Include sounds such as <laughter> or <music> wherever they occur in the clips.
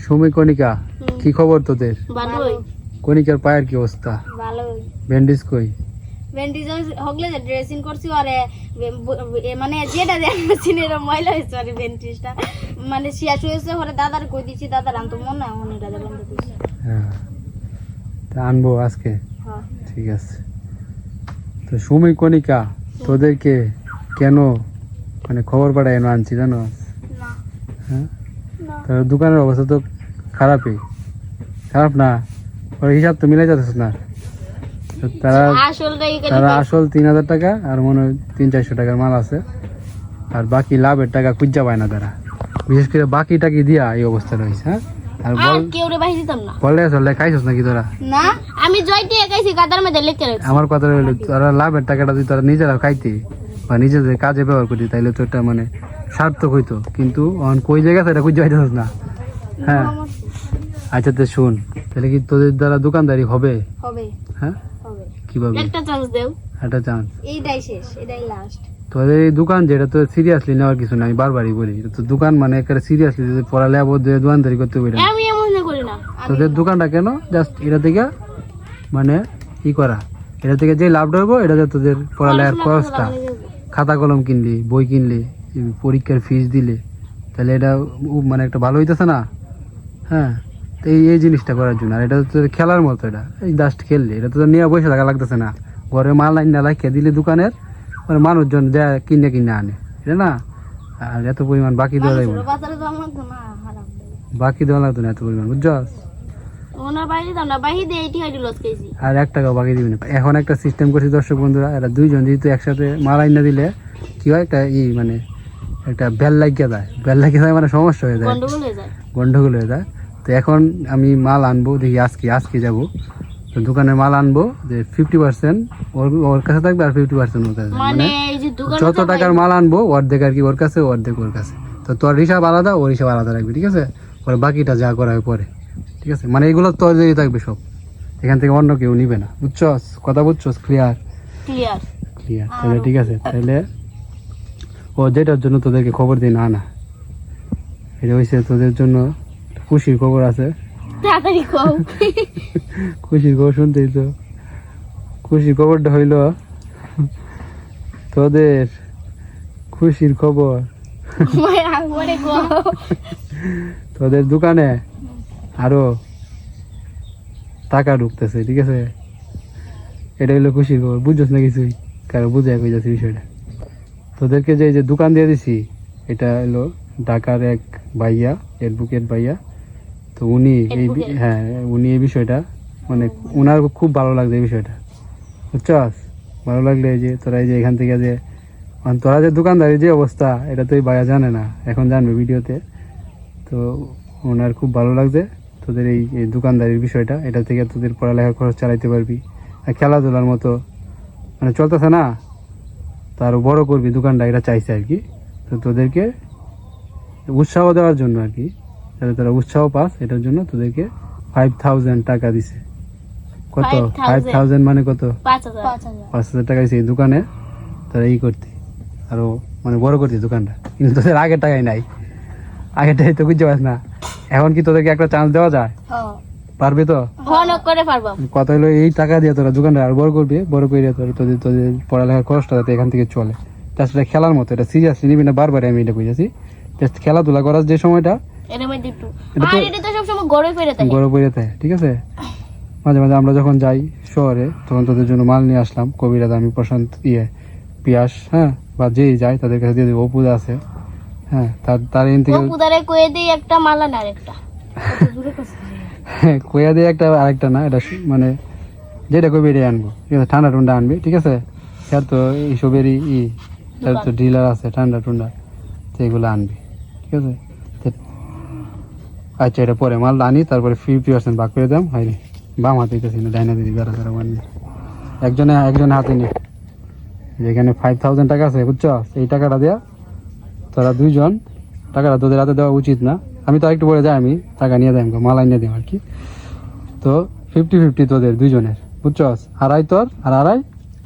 সুমি কণিকা কি খবর তোদের? ভালোই। কণিকার পায়ের কি অবস্থা? ভালোই। ব্যান্ডেজ কই? হগলে ড্রেসিং করছি আরে মানে যেটা দেখছি এর ময়লা হয়েছে আরে ভেন্টিজটা মানে শেষ হয়েছে ওরে দাদার কই দিছি দাদার আনতো মনে হয় মনে দাদা হ্যাঁ। তা আনব আজকে? হ্যাঁ। ঠিক আছে। তো সুমি কণিকা তোদেরকে কেন মানে খবর পাঠায় এনে আনছি জানো? হ্যাঁ? দোকানের অবস্থা তো খারাপই। খারাপ না। ওর হিসাব তো মিলাই যাচ্ছে না। তারা তারা আসল তিন হাজার টাকা আর মনে হয় তিন চারশো টাকার মাল আছে। আর বাকি লাভের টাকা খুঁজা পায় না তারা। বিশেষ করে বাকি টাকি দিয়া এই অবস্থা রয়েছে হ্যাঁ? আর বল কেউ রে বাইরে দিতাম না। বলে আসলে খাইছস নাকি তোরা? না আমি জয়টি একাইছি গাদার মধ্যে লিখে রাখছি। আমার কথা হলো তোরা লাভের টাকাটা যদি তোরা নিজেরা খাইতে বা নিজেদের কাজে ব্যবহার করতি তাইলে তো এটা মানে সার্থক হইতো। কিন্তু অন কই জায়গা সেটা খুঁজে পাইতেছ না? হ্যাঁ? আচ্ছা তো শুন তাহলে কি তোদের দ্বারা দোকানদারি হবে? হবে। হ্যাঁ? হবে। কীভাবে? একটা চান্স দেও। একটা চান্স এইটাই শেষ এটাই লাস্ট তোদের এই দোকান যেটা তো সিরিয়াসলি নেওয়ার কিছু নাই বারবারই বলি। এটা তো দোকান মানে একটা সিরিয়াসলি যদি পড়ালেখা বোধ দোকানদারি করতে পারি না আমি এমন না করি না তোদের দোকানটা কেন? জাস্ট এটা থেকে মানে ই করা। এটা থেকে যে লাভ ধরবো এটাতে তোদের পড়ালেখার খরচটা। খাতা কলম কিনলি বই কিনলি পরীক্ষার ফিস দিলে তাহলে এটা মানে একটা ভালো হইতেছে না? হ্যাঁ? তো এই এই জিনিসটা করার জন্য। আর এটা তো খেলার মতো এটা। এই জাস্ট খেললি। এটা তো নিয়ে বসে থাকা লাগতেছে না। ঘরে মাল লাইন না লাগিয়ে দিলে দোকানের মানে মানুষজন দেয় কিনে কিনে আনে। এটা না? আর এত পরিমাণ বাকি দেওয়া না। না। হারাম বাকি দেওয়া লাগতো না এত পরিমাণ বুঝছস? না আর এক টাকাও বাকি দিবি না। এখন একটা সিস্টেম করছি দর্শক বন্ধুরা এরা দুইজন যেহেতু একসাথে মাল আইনা দিলে কি হয় একটা ই মানে একটা বেল লাগিয়ে দেয়। বেল লাগিয়ে দেয় মানে সমস্যা হয়ে যায়। গন্ডগোল হয়ে যায়। গন্ডগোল হয়ে যায়। তো এখন আমি মাল আনব দেখি আজকে আজকে যাব। তো দোকানে মাল আনব যে ফিফটি পার্সেন্ট ওর ওর কাছে থাকবে আর ফিফটি পার্সেন্ট ওর কাছে। মানে মানে যত টাকার মাল আনব অর্ধেক আর কি ওর কাছে অর্ধেক ওর কাছে। তো তোর হিসাব আলাদা ওর হিসাব আলাদা রাখবি ঠিক আছে? পরে বাকিটা যা করা হয় পরে ঠিক আছে? মানে এগুলো তোর যদি থাকবে সব। এখান থেকে অন্য কেউ নিবে না বুঝছস? কথা বুঝছস? ক্লিয়ার ক্লিয়ার ক্লিয়ার তাহলে ঠিক আছে তাহলে ও যেটার জন্য তোদেরকে খবর দিই না না এটা হয়েছে তোদের জন্য খুশির খবর আছে। তাড়াতাড়ি কও। <laughs> খুশির খবর শুনতেই তো। খুশির খবরটা হইল তোদের খুশির খবর। তোদের দোকানে আরও টাকা ঢুকতেছে ঠিক আছে? এটা হইল খুশির খবর। বুঝছস না কিছুই কারও বুঝাই কই যাচ্ছে বিষয়টা। তোদেরকে যে এই যে দোকান দিয়ে দিছি এটা হলো ঢাকার এক ভাইয়া এডভোকেট ভাইয়া। তো উনি এই হ্যাঁ উনি এই বিষয়টা মানে ওনার খুব ভালো লাগছে এই বিষয়টা। বুঝছস? ভালো লাগলে এই যে তোরা এই যে এখান থেকে যে মানে তোরা যে দোকানদারি যে অবস্থা এটা তো এই ভাইয়া জানে না এখন জানবে ভিডিওতে। তো ওনার খুব ভালো লাগছে তোদের এই এই দোকানদারির বিষয়টা এটা থেকে তোদের পড়ালেখা খরচ চালাইতে পারবি। আর খেলাধুলার মতো মানে চলতেছে না তো আরও বড় করবি দোকানটা এটা চাইছে আর কি। তো তোদেরকে উৎসাহ দেওয়ার জন্য আর কি। যাতে তোরা উৎসাহ পাস এটার জন্য তোদেরকে ফাইভ থাউজেন্ড টাকা দিছে। কত? ফাইভ থাউজেন্ড মানে কত? পাঁচ হাজার। টাকা দিছে এই দোকানে তারা ই করতে। আরও মানে বড় করতে দোকানটা। কিন্তু তোদের আগের টাকাই নাই। আগের টাকাই তো বুঝতে পারিস না। এখন কি তোদেরকে একটা চান্স দেওয়া যায়? হ্যাঁ পারবে তো? কথা হলো এই টাকা দিয়ে তোরা দোকানটা আর বড় করবি? বড় করে তোরা তোদের তোদের পড়ালেখার খরচটা যাতে এখান থেকে চলে। তাছাড়া খেলার মতো। এটা সিরিয়াসলি নিবি না? বারবার আমি এটা বুঝেছি জাস্ট খেলাধুলা করার যে সময়টা এর মধ্যে একটু আর এটা তো সবসময় গড়ে ফেরে থাকে। গড়ে পড়ে থাকে ঠিক আছে? মাঝে মাঝে আমরা যখন যাই শহরে তখন তোদের জন্য মাল নিয়ে আসলাম আমি প্রশান্ত ইয়ে পিয়াস হ্যাঁ? বা যেই যায় তাদের কাছে দিয়ে দেবো অপুজা আছে হ্যাঁ? তার তার এন থেকে পুদারে কয়ে দিই একটা মালা না আরেকটা। <laughs> কইয়া দিয়ে একটা আরেকটা না এটা মানে যেটা কবি আনব। ঠিক আছে ঠান্ডা টুন্ডা আনবি ঠিক আছে? স্যার তো এইসবেরই ই তার তো ডিলার আছে ঠান্ডা টুন্ডা তো এগুলো আনবি ঠিক আছে? আচ্ছা এটা পরে মাল আনি তারপরে ফিফটি পার্সেন্ট ভাগ করে দাম হয়নি বাম হাতে দিতেছি না ডাইনা দিদি যারা যারা মানি একজনে একজনে হাতে নি। যেখানে ফাইভ থাউজেন্ড টাকা আছে বুঝছ? এই টাকাটা দেওয়া তোরা দুইজন টাকাটা তোদের হাতে দেওয়া উচিত না। আমি তো একটু পরে যাই আমি টাকা নিয়ে যাই মাল আনিয়ে দিই আর কি। তো ফিফটি ফিফটি তোদের দুইজনের বুঝছস আড়াই তোর আর আড়াই?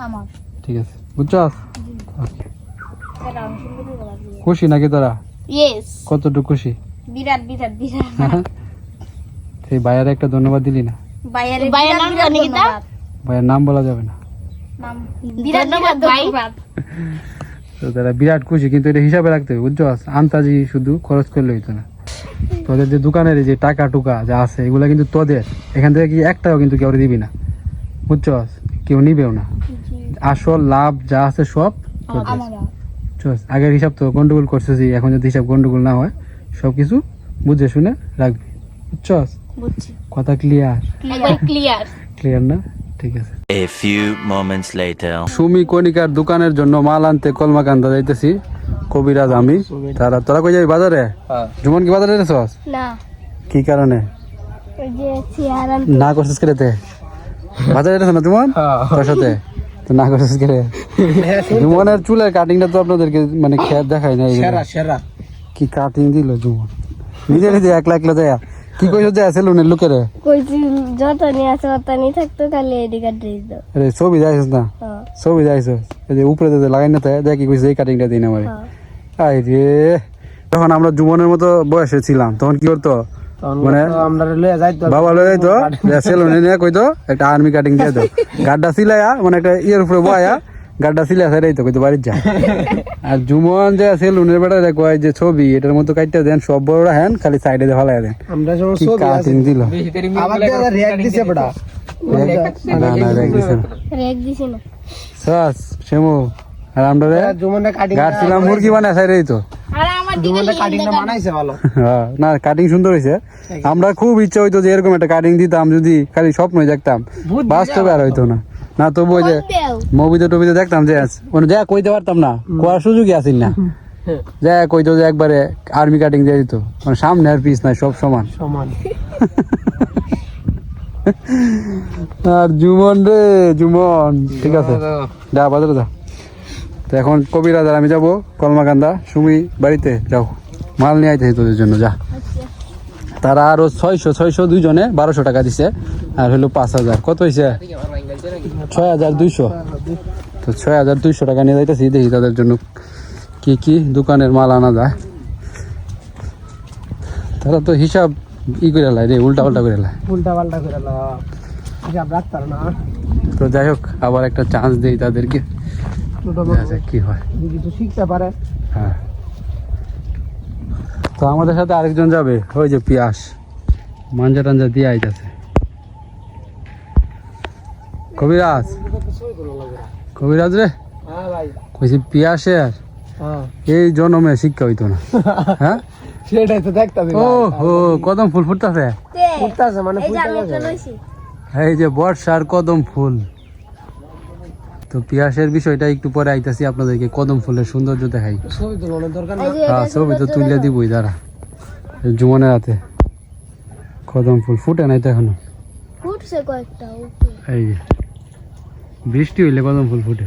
আমার। ঠিক আছে বুঝছস Okay. খুশি নাকি তোরা? কতটুকু খুশি? বিরাট বিরাট বিরাট। সেই ভাইয়ার একটা ধন্যবাদ দিলি না? বাইরে বাইরের নাম জানি? ভাইয়ের নাম বলা যাবে না। নাম বিরাট ধন্যবাদ ভাই। তো তারা বিরাট খুশি কিন্তু এটা হিসাবে রাখতে হবে বুঝছ? আন্তাজি শুধু খরচ করলে হইতো না। তোদের যে দোকানের যে টাকা টুকা যা আছে এগুলো কিন্তু তোদের। এখান থেকে কি একটাও কিন্তু কেউ দিবি না বুঝছ? কেউ নিবেও না। আসল লাভ যা আছে সব তোদের। বুঝছস? আগের হিসাব তো গন্ডগোল করতেছি এখন যদি হিসাব গন্ডগোল না হয় সব কিছু বুঝে শুনে রাখবি। বুঝছস? বুঝছি। কথা ক্লিয়ার ক্লিয়ার ক্লিয়ার না? ঠিক আছে। A few moments later. Sumi কণিকার দোকানের জন্য মাল আনতে কলমাকান্দা যাইতেছি। কবিরাজ আমি। তারা তোরা কই যাবি বাজারে? জুমন কি বাজারে রেছস না। কি কারণে? ওই যে চেয়ার না করছিস কেড়েতে বাজারে রেছ না জুমন? তোর সাথে? তো না করছিস কেড়ে জুমনের চুলের কাটিংটা তো আপনাদেরকে মানে খেয়াল দেখাই না কি কাটিং দিল জুমন নিজে নিজে একলা একলা যায় কি কইছো যে সেলুনের লোকেরে? কইছি যত নিয়ে আছে অত নিয়ে থাকতো খালি এদিকে ড্রেস দাও। আরে ছবি যাইছিস না? হ্যাঁ। ছবি যাইছিস? এই যে উপরে যে লাগাই না থাকে দেখি কইছে এই কাটিংটা দিন আমারে। হ্যাঁ। আই রে। যখন আমরা জুবনের মতো বয়সে ছিলাম তখন কি করতো? মানে বাবা লয়ে যাইতো সেলুনে নিয়ে কইতো একটা আর্মি কাটিং দিয়ে দাও গাড্ডা সিলাইয়া মানে একটা ইয়ের উপরে বয়া গাড্ডা সাইডাই তো কইতো বাড়ির যা আর জুমন যে সেলুনের বেটা রে কয় যে ছবি এটার মতো কাটতে দেন সব বড়রা হ্যান খালি সাইডে দিয়ে ফালাই দেন। আমরা যখন কি কাটিং দিল। আবার রিয়াক্ট দিছে বড়া। না না রেখ দিছে না রেক দিছি। না। সাস শেমু আর আমরা রে জুমনে কাটিং মুরগি বানায় সাইডেই তো। আর আমার দিকে জুমনে কাটিংটা বানাইছে ভালো। <laughs> হ্যাঁ, না কাটিং সুন্দর হয়েছে আমরা খুব ইচ্ছা হইতো যে এরকম একটা কাটিং দিতাম যদি খালি স্বপ্নই দেখতাম। বাস্তবে আর হইতো না। না তবু ওই যে মুভিতে টুবিতে দেখতাম যে মানে যা কইতে পারতাম না। কোয়ার সুযোগই আসিন না। যা কইতো যে একবারে আর্মি কাটিং দিয়ে দিত। মানে সামনে আর পিস নাই সব সমান। সমান। আর জুমন রে জুমন। ঠিক আছে। যা বাজারে যা। তো এখন কবিরাজার আমি যাব কলমাকান্দা সুমি বাড়িতে যাও। মাল নিয়ে আইতে তোদের জন্য যা। তারা আরও ছয়শো ছয়শো দুইজনে বারোশো টাকা দিছে। আর হলো পাঁচ হাজার। কত হয়েছে ছয় হাজার দুইশো। তো ছয় হাজার দুইশো টাকা নিয়ে যাইতেছি দেখি তাদের জন্য কি কি দোকানের মাল আনা যায়। তারা তো হিসাব ই করে লাই রে উল্টা উল্টা করে লাই উল্টা পাল্টা করে হিসাব রাখতার না। তো যাই হোক আবার একটা চান্স দেই তাদেরকে। কি হয়। যদি কিছু শিখতে পারে। হ্যাঁ। তো আমাদের সাথে আরেকজন যাবে। ওই যে পিয়াস। মাঞ্জা টাঞ্জা দিয়ে আইতাছে। কবিরাজ। কবিরাজ রে? কইছি পিয়াসের? হ্যাঁ এই জন্মে শিক্ষা হইতো না। <laughs> হ্যাঁ? সেটাই তো ও হো কদম ফুল ফুটতাছে? ফুটতাছে মানে এই যে বর্ষার কদম ফুল। তো পিয়াসের বিষয়টা একটু পরে আইতাছি আপনাদেরকে কদম ফুলের সৌন্দর্য দেখাই। ছবি যে হ্যাঁ ছবি তো তুলে দিবই দাঁড়া। জুমনের হাতে কদম ফুল ফুটে নাই তো এখনও। এই যে বৃষ্টি হইলে কদম ফুল ফুটে।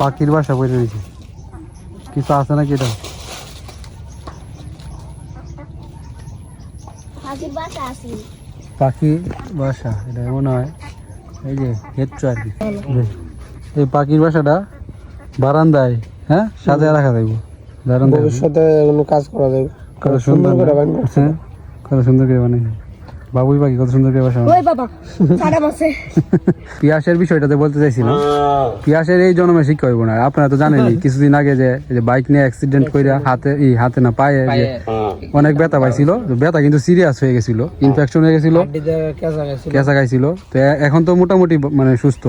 পাখির বাসা বলে রয়েছে। কিছু আছে নাকি এটা হাতির বাসা আছে পাখি বাসা এটা মনে হয় এই যে হেঁটছো আর কি। এই পাখির বাসাটা বারান্দায় হ্যাঁ? সাজায় রাখা বারান্দায়। ভবিষ্যতে কোনো কাজ করা যাবে। কত সুন্দর করে? বানানো। হ্যাঁ? কত সুন্দর করে বানাই বাবুই পাখি কত সুন্দর করে বাসা ওই বাবা <laughs> পিয়াসের বিষয়টাতে বলতে চাইছিলাম। পিয়াসের এই জন্মে শিক্ষা হইব না। আপনারা তো জানেনই <laughs> কিছুদিন আগে যে বাইক নিয়ে অ্যাক্সিডেন্ট করে হাতে এই হাতে না পায়ে। অনেক ব্যথা পাইছিল। ব্যথা কিন্তু সিরিয়াস হয়ে গেছিল ইনফেকশন হয়ে গেছিল কেঁচা খাইছিল। তো এখন তো মোটামুটি মানে সুস্থ।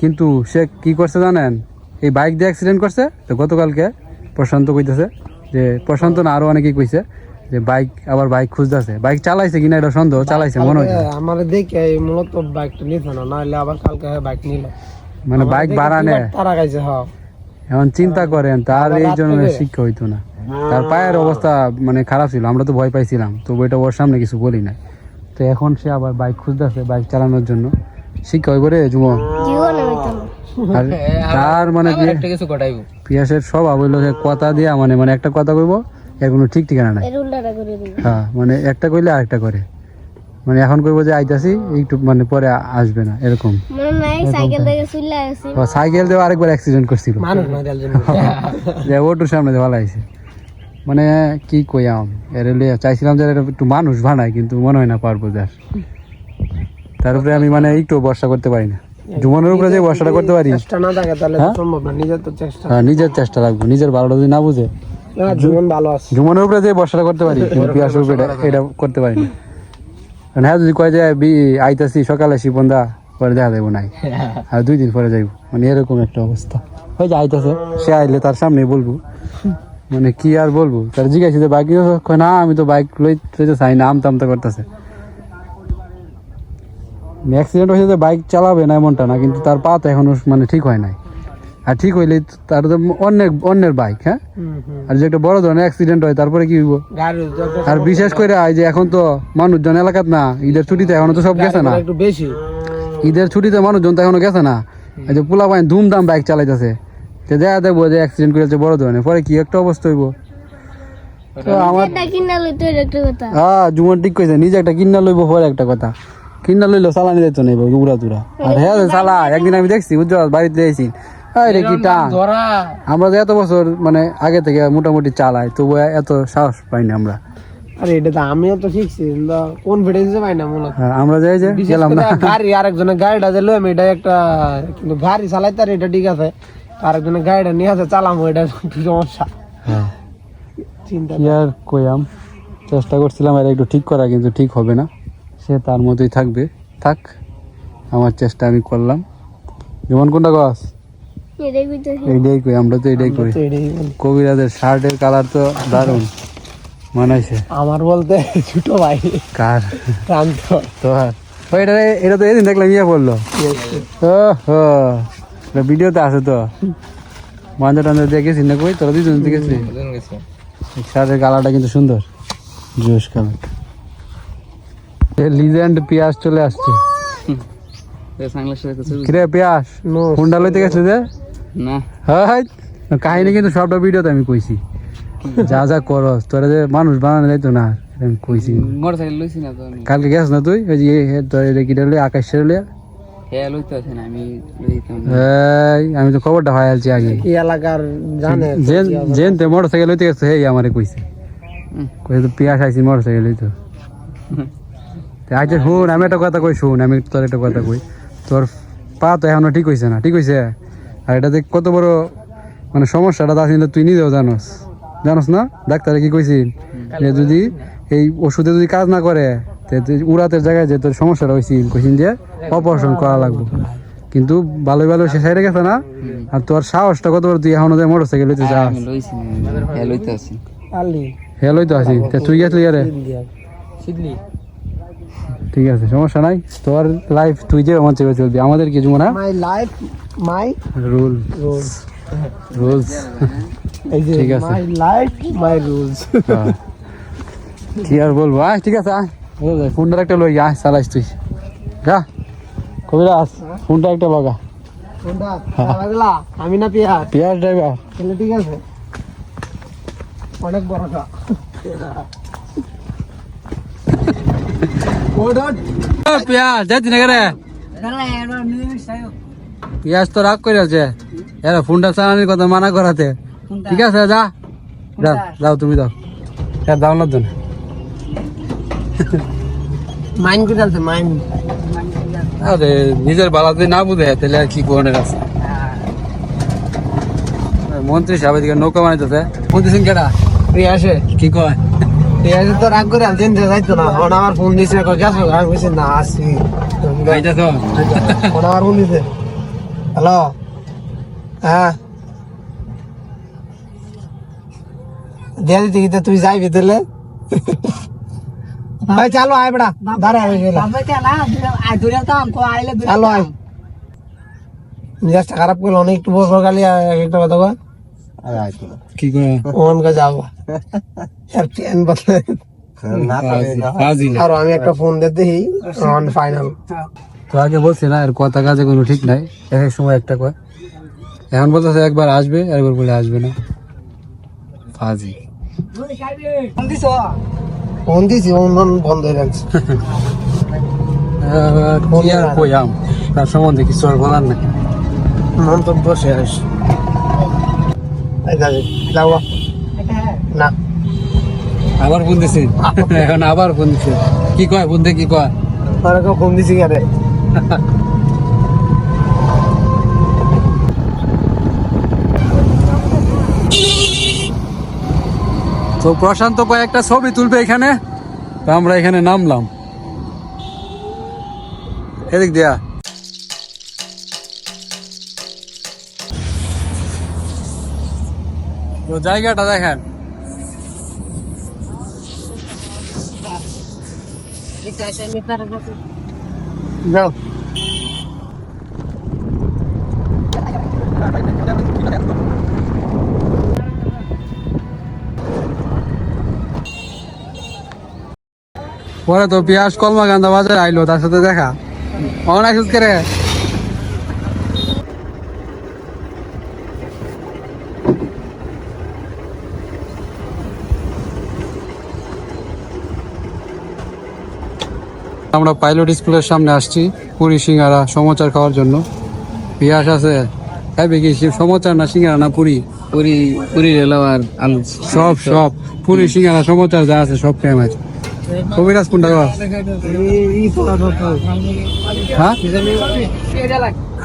কিন্তু সে কি করছে জানেন? এই বাইক দিয়ে অ্যাক্সিডেন্ট করছে। তো গতকালকে প্রশান্ত কইতেছে যে প্রশান্ত না আরও অনেকেই কইছে যে বাইক আবার বাইক খুঁজতেছে। বাইক চালাইছে কিনা এটা সন্দেহ? চালাইছে মনে হয় আমার দেখে এই মূলত বাইকটা নিত না নাহলে আবার কালকে বাইক নিল। মানে বাইক বাড়ানে। তারা গাইছে হ্যাঁ। এখন চিন্তা করেন তার এই জন্য শিক্ষা হইতো না। তার পায়ের অবস্থা মানে খারাপ ছিল আমরা তো ভয় পাইছিলাম তো ওইটা ওর সামনে কিছু বলি না তো এখন সে আবার বাইক খুঁজতেছে বাইক চালানোর জন্য। শিক্ষা হইব রে যুবক। জীবনে হইতো না আর তার মানে পিয়াসের হইল কথা দিয়া মানে মানে একটা কথা কইব এর কোনো ঠিক ঠিকানা নাই। করে হ্যাঁ মানে একটা কইলে আরেকটা করে। মানে এখন কইবো যে আইতাছি একটু মানে পরে আসবে না এরকম। সাইকেল দিয়ে আরেকবার অ্যাক্সিডেন্ট করছিল। <laughs> ওটুর সামনে দিয়ে ভালো আইছে মানে কি কইয়াম এর লিয়ে চাইছিলাম যে একটু মানুষ বানাই কিন্তু মনে হয় না পারব যার তার উপরে আমি মানে একটু ভরসা করতে পারি না। জুমনের উপরে যে ভরসাটা করতে পারি। চেষ্টা না থাকে তাহলে হ্যাঁ? সম্ভব না নিজের তো চেষ্টা। হ্যাঁ, নিজের চেষ্টা রাখব নিজের ভালোটা যদি না বুঝে। জীবন ভালো আছে। জুমনের উপরে যে ভরসাটা করতে পারি কিন্তু <laughs> পিয়াসের উপরে এটা- করতে পারি না। হ্যাঁ যদি কয় যে বি আইতাছি সকালে শিপন্দা পরে দেখা যাব নাই। <laughs> আর দুই দিন পরে যাইব। মানে এরকম একটা অবস্থা। ওই যে আইতাছে সে আইলে তার সামনে বলব। মানে কি আর বলব? তার জিজ্ঞাসা যে বাইক না আমি তো বাইক লইতে চাই না আমতা আমতা করতেছে। অ্যাক্সিডেন্ট হয়েছে যে বাইক চালাবে না এমনটা না কিন্তু তার পা তো এখনও মানে ঠিক হয় নাই। আর ঠিক হইলে তার তো অন্যের অন্যের বাইক হ্যাঁ। আর যে একটা বড় ধরনের অ্যাক্সিডেন্ট হয় তারপরে কি হইব? আর বিশেষ করে যে এখন তো মানুষজন এলাকাত না ঈদের ছুটিতে এখনও তো সব গেছে না। একটু বেশি। ঈদের ছুটিতে মানুষজন তো এখনও গেছে না। এই যে পোলা পাইন ধুমধাম বাইক চালাইতেছে। দেখা দেখব যে অ্যাক্সিডেন্ট করেছে বড় ধরনের। পরে কি একটা অবস্থা হইব? তো আমার হ্যাঁ জুমন ঠিক কইছে নিজে একটা কিনা লইব পরে একটা কথা। কিনা লইলো চালানি দিত না উড়া তুরা আর হ্যাঁ চালা একদিন আমি দেখছি উজ্জ্বল বাড়িতে এসেছি আরে কি টান। আমরা যে এত বছর মানে আগে থেকে মোটামুটি চালাই তবু এত সাহস পাইনি আমরা। আরে এটা তো আমিও তো শিখছি কনফিডেন্স পাই না মনে আমরা যাই যে গেলাম না। গাড়ি আরেকজনের গাড়িটা যে লইম এটা একটা কিন্তু গাড়ি চালাইতে আর এটা ঠিক আছে। আরেকজনের গাড়িটা নিয়ে আছে চালাম এটা একটু সমস্যা। হ্যাঁ। চিন্তা কি আর কইয়াম? চেষ্টা করছিলাম আর একটু ঠিক করা কিন্তু ঠিক হবে না। সে তার মতোই থাকবে। থাক আমার চেষ্টা আমি করলাম। যেমন কোনটা গাছ এইটাই কই আমরা তো এইটাই করি। কবিরাজের শার্টের কালার তো দারুণ। মানাইছে। আমার বলতে ছোট ভাই। কার? তো আর এটা এটা তো এদিন দেখলাম ইয়ে বলল ও হো ভিডিওতে আছে তো। মাঞ্জা টাঞ্জা দিয়ে গেছিস না কই? তোরা দুজন দেখেছিস শার্টের কালারটা কিন্তু সুন্দর। কালার লিজেন্ড পিয়াস চলে আসছে। কিরে পিয়াস হুন্ডা লইতে গেছিলি যে? না। হাই। কাহিনী কিন্তু সবটা ভিডিওতে আমি কইছি। যা যা করস তোরা যে মানুষ বানানো যাইতো না আমি কইছি। মোটরসাইকেল লইছি না কালকে গেছ না তুই? ওই যে তোর এটা কি আকাশ আমি লইতাম এই আমি তো খবরটা হয় আলছি আগে এলাকার জানে জেন জেন তে মোটর সাইকেল লইতে গেছে হেই আমারে কইছে। কইছে তো পিয়াস আইছি মোটর সাইকেল লইতো আচ্ছা শুন আমি একটা কথা কই শুন আমি তোর একটা কথা কই। তোর পা তো এখনও ঠিক হইছে না ঠিক হইছে? আর এটাতে কত বড় মানে সমস্যাটা আছে কিন্তু তুই নিজেও জানোস। জানোস না? ডাক্তারে কি কইছিল যে যদি এই ওষুধে যদি কাজ না করে উড়াতের জায়গায় যে তোর সমস্যাটা হয়েছিল কইছিল যে অপারেশন করা লাগবে। কিন্তু ভালো ভালো সে সাইডে গেছে না আর তোর সাহসটা কত বড় তুই এখনও যে মোটর সাইকেল লইতে চাস আমি লইছি হ্যাঁ লইতে আছি। আলি। হে লইতে আসি তে তুই গেছলি আরে? ঠিক আছে সমস্যা নাই। তোর লাইফ তুই যে আমার চেপে চলবি আমাদের কিছু মনে my life my rule rules rules ঠিক আছে। মাই লাইফ মাই রুলস কি আর বলব? আয় ঠিক আছে আয়। ফোনটা একটা লই আয় চালাইস তুই। যা। কবিরাজ ফোনটা একটা লগা। আমি না পিয়া পিয়ার ড্রাইভার। ঠিক আছে। অনেক বড় পিয়াজ যাচ্ছি না রে পিয়াজ তো রাগ করে আছে এরা ফোনটা চালানোর কথা মানা করাতে। ঠিক আছে যা। যাও যাও তুমি যাও। হ্যাঁ দাও না। <laughs> মাইন করে আছে মাইন আরে নিজের বালা যদি না বুঝে তাহলে আর কি কোনের আছে? মন্ত্রী সাহেব এদিকে নৌকা বানাইতেছে। মন্ত্রী সিং কেডা? পিয়া আসে। কি কয়? আসে তো রাগ করে যাইতো না। ফোন আমার ফোন দিছে গেছো আমি না আসি তো আমার ফোন দিছে। হ্যালো? হ্যাঁ? দিয়ে দিতে ভাই চালো আয় বেড়া দাঁড়া আমি গেলাম চালো আয়। মেজাজটা খারাপ করল অনেক একটু বড় গালি একটা কথা কয়। কি করে ওমান কা যাব আর প্ল্যান বদলে আর আমি একটা ফোন দিয়ে দেখি অন ফাইনাল তো আগে বলছি না এর কথা কাজে কোনো ঠিক নাই। এক এক সময় একটা কয়। এখন বলতেছে একবার আসবে একবার বলে আসবে না। ফাজি ফোন দিছি ফোন বন্ধ হয়ে গেছে কি আর কইয়াম তার সম্বন্ধে কিছু আর বলার নাই মন্তব্য শেষ না আবার ফোন দিছে? <laughs> এখন আবার ফোন দিছে। কি কয় ফোন কি কয়? কেউ ফোন দিছি কেন? <laughs> তো প্রশান্ত কয়েকটা ছবি তুলবে এখানে? তো আমরা এখানে নামলাম। এদিক দিয়া। তো জায়গাটা দেখেন। যাও। পরে তো পিয়াস কলমা গান্ধা বাজারে আইলো তার সাথে দেখা। অনেক করে আমরা পাইলট স্কুলের সামনে আসছি পুরি সিঙ্গারা সমোচার খাওয়ার জন্য। পিয়াস আছে হ্যাঁ কি সমোচার না সিঙ্গারা না পুরি? পুরি পুরি রেলো আর আলু। সব সব। পুরি সিঙ্গারা সমোচার যা আছে সব টাইম আছে কবিরাজ কোনটা হ্যাঁ?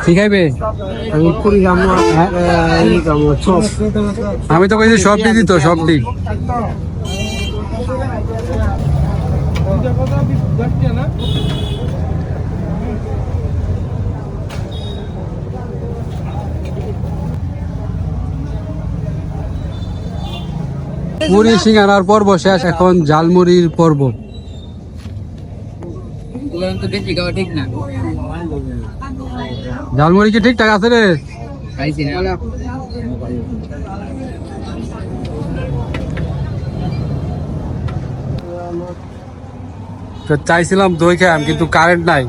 ঠিক আমি গামো চপ আমি তো কইছি সব দিদি তো সব দিক মুড়ি সিঙ্গারার পর্ব শেষ, এখন ঝালমুড়ির পর্ব। ঝালমুড়ি কি ঠিকঠাক আছে রে? তো চাইছিলাম দই খাইম কিন্তু কারেন্ট নাই।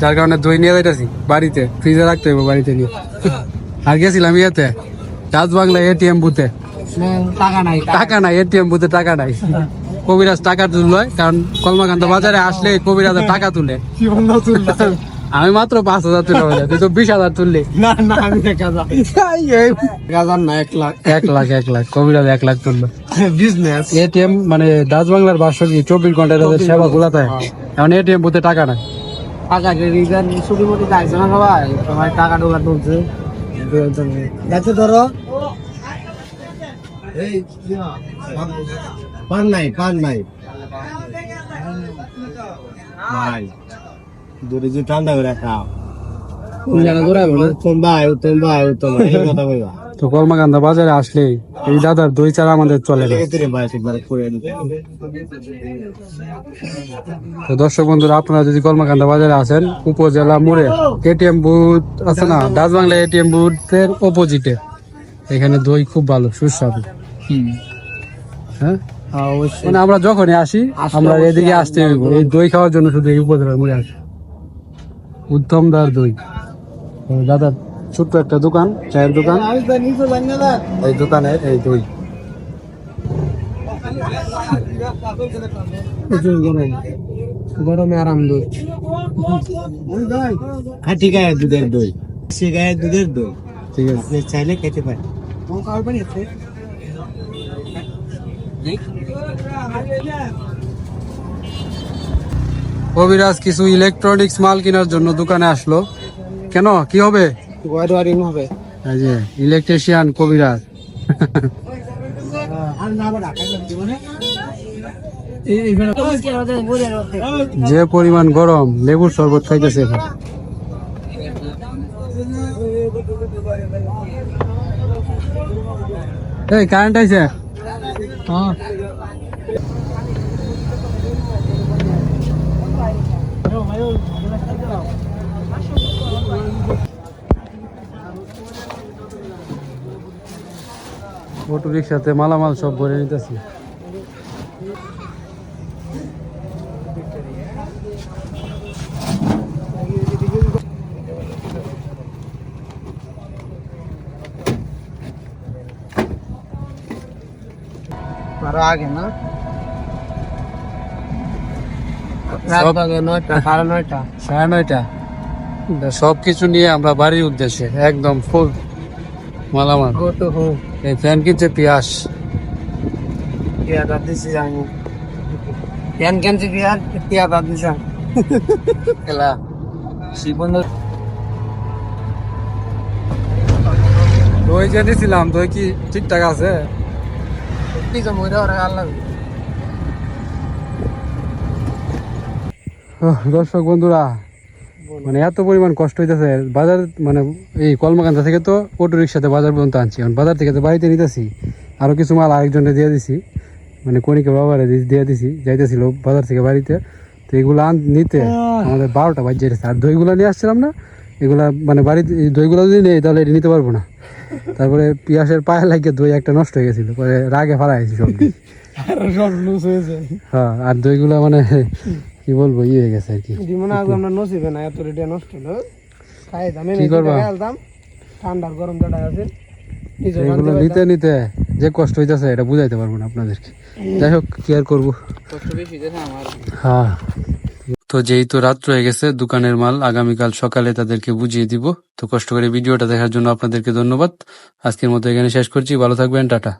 যার কারণে দই নিয়ে যাইতেছি, বাড়িতে ফ্রিজে রাখতে হবে বাড়িতে নিয়ে। আর গেছিলাম ইয়েতে চাঁদ বাংলা এটিএম বুথে টাকা নাই এটিএম বুথে টাকা নাই। কবিরাজ টাকা তুললো কারণ কলমাকান্ত বাজারে আসলে কবিরাজ টাকা তুলে। আমি মাত্র পাঁচ হাজার তুলে হয়ে তুই তো বিশ হাজার তুললি। না না আমি এক হাজার। না এক লাখ। এক লাখ এক লাখ কবিরাজ এক লাখ তুললো। বিজনেস এটিএম মানে ডাচ বাংলার কি চব্বিশ ঘণ্টা তাদের সেবা খোলা থাকে এখন এটিএম বুথে টাকা নাই। টাকা রিজার্ভ ছুটি মুটি যাইছে না সবাই। সবাই টাকা ঢোকা তুলছে দেখো ধরো পান নাই পান নাই। ভাই দূরে যে ঠান্ডা করে খাও। তো কলমাকান্দা বাজারে আসলে এই দাদার দই চারা আমাদের চলে তো দর্শক বন্ধুরা আপনারা যদি কলমাকান্দা বাজারে আসেন উপজেলা মোড়ে এটিএম বুথ আছে না ডাচ বাংলা এটিএম বুথের অপোজিটে এখানে দই খুব ভালো সুস্বাদু। হ্যাঁ? মানে আমরা যখনই আসি আমরা এদিকে আসতে হইব। এই দই খাওয়ার জন্য শুধু এই উপজেলার মোড়ে আসি। উত্তম দার দই। তো দাদার ছোট্ট একটা দোকান চায়ের দোকান। এই দোকানে এই দই। গরমে আরাম দই। খাটি গায়ে দুধের দই। সে গায়ে দুধের দই। ঠিক আছে। আপনি চাইলে খেতে পারেন। কবিরাজ কিছু ইলেকট্রনিক্স মাল কেনার জন্য দোকানে আসলো। কেন? কি হবে? হবে। যে ইলেকট্রিশিয়ান কবিরাজ। যে পরিমাণ গরম লেবুর শরবত খাইতেছে এখন। এই কারেন্ট আইছে? অটো রিক্সাতে মালামাল সব ভরে নিতেছি আরও আগে না সাড়ে নয়টা সব কিছু নিয়ে আমরা বাড়ির উদ্দেশ্যে একদম ফুল মালামাল এই ফ্যান কিনছে পিয়াস কেনছি দিছি খেলা দই যে দিছিলাম দই কি ঠিকঠাক আছে আছে মইরা ওরা আল্লাহ দর্শক বন্ধুরা মানে এত পরিমাণ কষ্ট হইতেছে বাজার মানে এই কলমাকান্দা থেকে তো অটো রিক্সাতে বাজার পর্যন্ত আনছি। এখন বাজার থেকে তো বাড়িতে নিতেছি আরও কিছু মাল আরেকজনে দিয়ে দিছি মানে কনিকে বাবারে দিয়ে দিছি যাইতেছিল বাজার থেকে বাড়িতে। তো এগুলো আন নিতে আমাদের বারোটা বাজে আর দইগুলো নিয়ে আসছিলাম না এগুলা মানে বাড়িতে এই দইগুলো যদি নেই তাহলে এটা নিতে পারব না। তারপরে পিয়াসের পায়ে লাগিয়ে দই একটা নষ্ট হয়ে গেছিল পরে রাগে ফালাইছি সব। সব হ্যাঁ আর দইগুলো মানে কি বলব ইয়ে হয়ে গেছে আর কি। আগে আমরা নসিবে না এত রেটে নষ্ট হলো। খাই কি করবা? ঠান্ডার গরম যেটা আছে এগুলো নিতে নিতে যে কষ্ট হইতেছে এটা বুঝাইতে পারব না আপনাদেরকে। যাই হোক কি আর করব? কষ্ট বেশি হ্যাঁ। তো যেই তো রাত হয়ে গেছে, দোকানের মাল আগামীকাল সকালে তাদেরকে বুঝিয়ে দিব। তো কষ্ট করে ভিডিওটা দেখার জন্য আপনাদেরকে ধন্যবাদ। আজকের মতো এখানে শেষ করছি। ভালো থাকবেন, টাটা।